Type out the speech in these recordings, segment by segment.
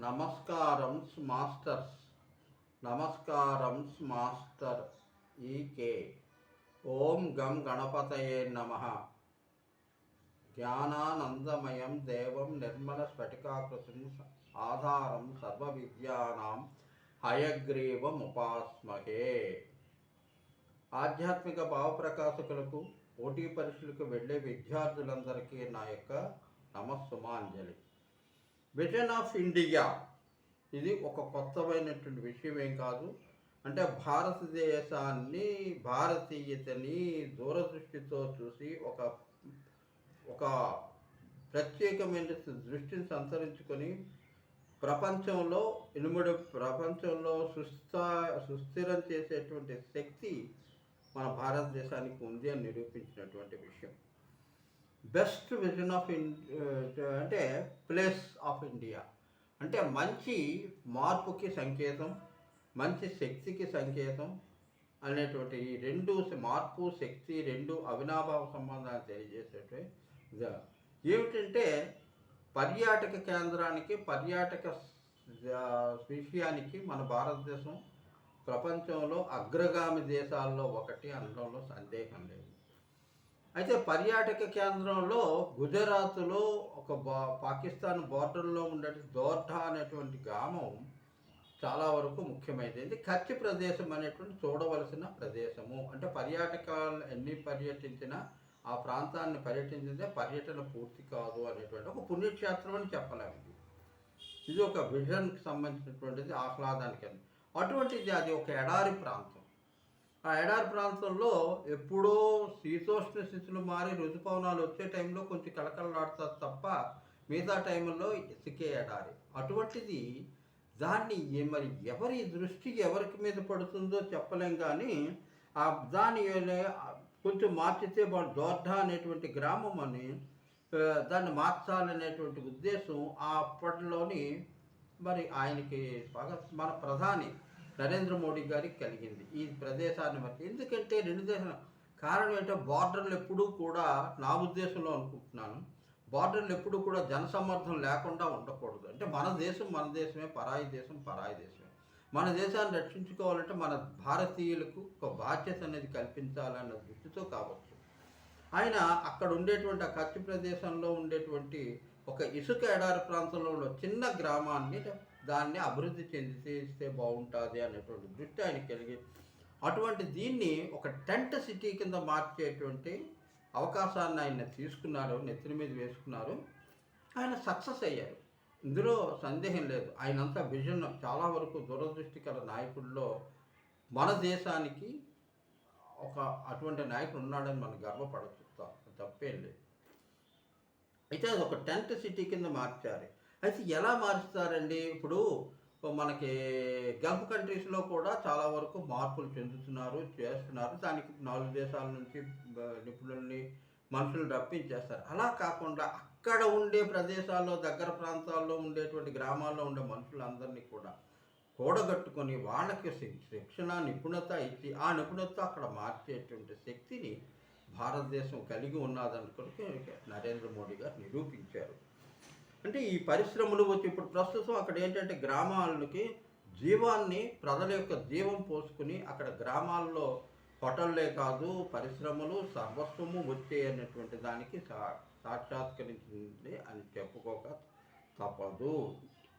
నమస్కారం మాస్టర్స్. నమస్కారం మాస్టర్ ఈకే ఓం గం గణపతయే నమ. జ్ఞానానందమయం దేవం నిర్మల స్ఫటికాకృతిం ఆధారం సర్వ విద్యానాం హయగ్రీవముపాస్మహే. ఆధ్యాత్మిక భావప్రకాశకులకు పోటీ పరీక్షలకు వెళ్ళే విద్యార్థులందరికీ నా యొక్క నమస్సుమాంజలి. విజన్ ఆఫ్ ఇండియా ఇది ఒక కొత్తమైనటువంటి విషయం ఏం కాదు. అంటే భారతదేశాన్ని భారతీయతని దూరదృష్టితో చూసి ఒక ఒక ప్రత్యేకమైన దృష్టిని సంతరించుకొని ప్రపంచంలో ఇనుముడు ప్రపంచంలో సుస్థ సుస్థిరం చేసేటువంటి శక్తి మన భారతదేశానికి ఉంది అని నిరూపించినటువంటి విషయం. బెస్ట్ విజన్ ఆఫ్ ఇన్ అంటే ప్లేస్ ఆఫ్ ఇండియా. అంటే మంచి మార్పుకి సంకేతం మంచి శక్తికి సంకేతం అనేటువంటి ఈ రెండు మార్పు శక్తి రెండు అవినాభావ సంబంధాలు తెలియజేసేటువంటి ఏమిటంటే పర్యాటక కేంద్రానికి పర్యాటక విషయానికి మన భారతదేశం ప్రపంచంలో అగ్రగామి దేశాల్లో ఒకటి అనడంలో సందేహం లేదు. అయితే పర్యాటక కేంద్రంలో గుజరాత్లో ఒక బా పాకిస్తాన్ బార్డర్లో ఉండే దోర్ఢా అనేటువంటి గ్రామం చాలా వరకు ముఖ్యమైనది. కచ్చి ప్రదేశం అనేటువంటి చూడవలసిన ప్రదేశము. అంటే పర్యాటకాలు ఎన్ని పర్యటించినా ఆ ప్రాంతాన్ని పర్యటించితే పర్యటన పూర్తి కాదు అనేటువంటి ఒక పుణ్యక్షేత్రం అని చెప్పలేము. ఇది ఇది ఒక విజన్కి సంబంధించినటువంటిది ఆహ్లాదానికి అటువంటిది అది ఒక ఎడారి ప్రాంతం. ఆ ఎడారి ప్రాంతంలో ఎప్పుడో శీతోష్ణ స్థితులు మారి ఋతుపవనాలు వచ్చే టైంలో కొంచెం కలకలలాడుతుంది తప్ప మిగతా టైంలో ఇసుకే ఎడారి అటువంటిది దాన్ని మరి ఎవరి దృష్టి ఎవరికి మీద పడుతుందో చెప్పలేం కానీ ఆ దాని కొంచెం మార్చితే వాడు దోర్ధా అనేటువంటి గ్రామం అని దాన్ని మార్చాలనేటువంటి ఉద్దేశం ఆ అప్పటిలోని మరి ఆయనకి బాగా మన ప్రధాని నరేంద్ర మోడీ గారికి కలిగింది. ఈ ప్రదేశాన్ని బట్టి. ఎందుకంటే రెండు దేశాల కారణం ఏంటో బార్డర్లు ఎప్పుడూ కూడా నా ఉద్దేశంలో అనుకుంటున్నాను. బార్డర్లు ఎప్పుడూ కూడా జనసమర్థం లేకుండా ఉండకూడదు. అంటే మన దేశం మన దేశమే పరాయి దేశం పరాయి దేశమే. మన దేశాన్ని రక్షించుకోవాలంటే మన భారతీయులకు ఒక బాధ్యత అనేది కల్పించాలన్న దృష్టితో కావచ్చు. ఆయన అక్కడ ఉండేటువంటి ఆ కచ్చి ప్రదేశంలో ఉండేటువంటి ఒక ఇసుక ఎడారి ప్రాంతంలో ఉన్న చిన్న గ్రామాన్ని దాన్ని అభివృద్ధి చెందితే బాగుంటుంది అనేటువంటి దృష్టి ఆయన కలిగి అటువంటి దీన్ని ఒక టెంట్ సిటీ కింద మార్చేటువంటి అవకాశాన్ని ఆయన తీసుకున్నారు నెత్తిన మీద వేసుకున్నారు. ఆయన సక్సెస్ అయ్యారు. ఇందులో సందేహం లేదు. ఆయనంతా విజన్ చాలా వరకు దురదృష్టి నాయకుల్లో మన దేశానికి ఒక అటువంటి నాయకుడు ఉన్నాడని మనం గర్వపడచ్చు. తప్పేం లేదు. అయితే అది ఒక టెంట్ సిటీ కింద మార్చారు. అయితే ఎలా మారుస్తారండి? ఇప్పుడు మనకి గల్ఫ్ కంట్రీస్లో కూడా చాలా వరకు మార్పులు చెందుతున్నారు చేస్తున్నారు. దానికి నాలుగు దేశాల నుంచి నిపుణుల్ని మనుషులు రప్పించేస్తారు. అలా కాకుండా అక్కడ ఉండే ప్రదేశాల్లో దగ్గర ప్రాంతాల్లో ఉండేటువంటి గ్రామాల్లో ఉండే మనుషులందరినీ కూడా కూడగట్టుకొని వాళ్ళకి శిక్షణ నిపుణత ఇచ్చి ఆ నిపుణత అక్కడ మార్చేటువంటి శక్తిని భారతదేశం కలిగి ఉన్నదనుకుని నరేంద్ర మోడీ గారు నిరూపించారు. అంటే ఈ పరిశ్రమలు వచ్చి ఇప్పుడు ప్రస్తుతం అక్కడ ఏంటంటే గ్రామాలకి జీవాన్ని ప్రజల యొక్క జీవం పోసుకుని అక్కడ గ్రామాల్లో హోటళ్ళే కాదు పరిశ్రమలు సర్వస్వము వచ్చే అనేటువంటి దానికి సా సాక్షాత్కరించింది అని చెప్పుకోక తప్పదు.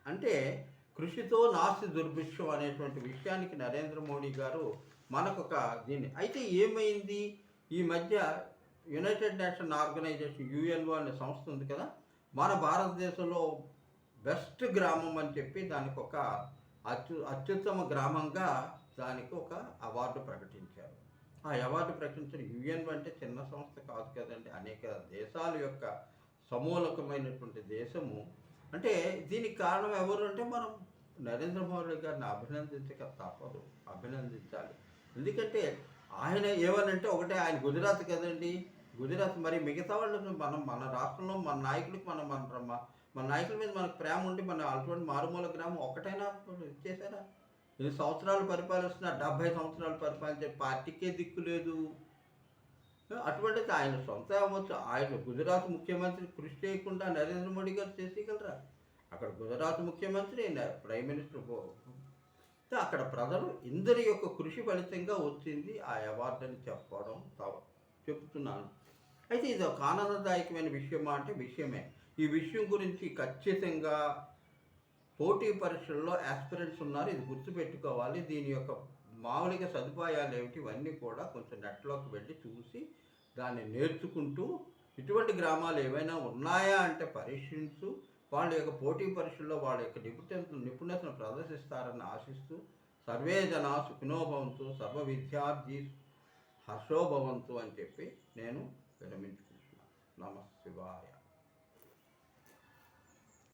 అంటే కృషితో నాస్తి దుర్భిక్షం అనేటువంటి విషయానికి నరేంద్ర మోడీ గారు మనకొక దీన్ని. అయితే ఏమైంది? ఈ మధ్య యునైటెడ్ నేషన్ ఆర్గనైజేషన్ యుఎన్ఓ అనే సంస్థ ఉంది కదా. మన భారతదేశంలో బెస్ట్ గ్రామం అని చెప్పి దానికి ఒక అత్యు అత్యుత్తమ గ్రామంగా దానికి ఒక అవార్డు ప్రకటించారు. ఆ అవార్డు ప్రకటించిన యుఎన్ అంటే చిన్న సంస్థ కాదు కదండి. అనేక దేశాల యొక్క సమూలకమైనటువంటి దేశము. అంటే దీనికి కారణం ఎవరు అంటే మనం నరేంద్ర మోడీ గారిని అభినందించక తప్పదు. అభినందించాలి. ఎందుకంటే ఆయన ఏమనంటే ఒకటే ఆయన గుజరాత్ కదండి. గుజరాత్ మరి మిగతా వాళ్ళు మనం మన రాష్ట్రంలో మన నాయకులకు మన మన మన- మన నాయకుల మీద మనకు ప్రేమ ఉండి మన అటువంటి మారుమూల గ్రామం ఒకటైనా ఇచ్చేసారా ఎన్ని సంవత్సరాలు పరిపాలిస్తున్న డెబ్భై సంవత్సరాలు పరిపాలించే పార్టీకే దిక్కు లేదు. అటువంటిది ఆయన సొంత అవ్వచ్చు. ఆయన గుజరాత్ ముఖ్యమంత్రి కృషి చేయకుండా నరేంద్ర మోడీ గారు చేసేయగలరా? అక్కడ గుజరాత్ ముఖ్యమంత్రి ప్రైమ్ మినిస్టర్ పో- అక్కడ ప్రజలు ఇందరి యొక్క కృషి ఫలితంగా వచ్చింది ఆ అవార్డు అని చెప్పడం చెప్తున్నాను అయితే ఇది ఒక ఆనందదాయకమైన విషయమా అంటే విషయమే. ఈ విషయం గురించి ఖచ్చితంగా పోటీ పరీక్షల్లో ఆస్పిరెంట్స్ ఉన్నారు. ఇది గుర్తుపెట్టుకోవాలి. దీని యొక్క మామూలుగా సదుపాయాలు ఏమిటి ఇవన్నీ కూడా కొంచెం నెట్లోకి వెళ్ళి చూసి దాన్ని నేర్చుకుంటూ ఇటువంటి గ్రామాలు ఏమైనా ఉన్నాయా అంటే పరీక్షించు వాళ్ళ యొక్క పోటీ పరీక్షల్లో వాళ్ళ యొక్క నిపుణత నిపుణతను ప్రదర్శిస్తారని ఆశిస్తూ సర్వే జన సుఖినోభవంతు సర్వ విద్యార్థి హర్షోభవంతు అని చెప్పి నేను విరమించుకుంటున్నాను. నమ శివాయ.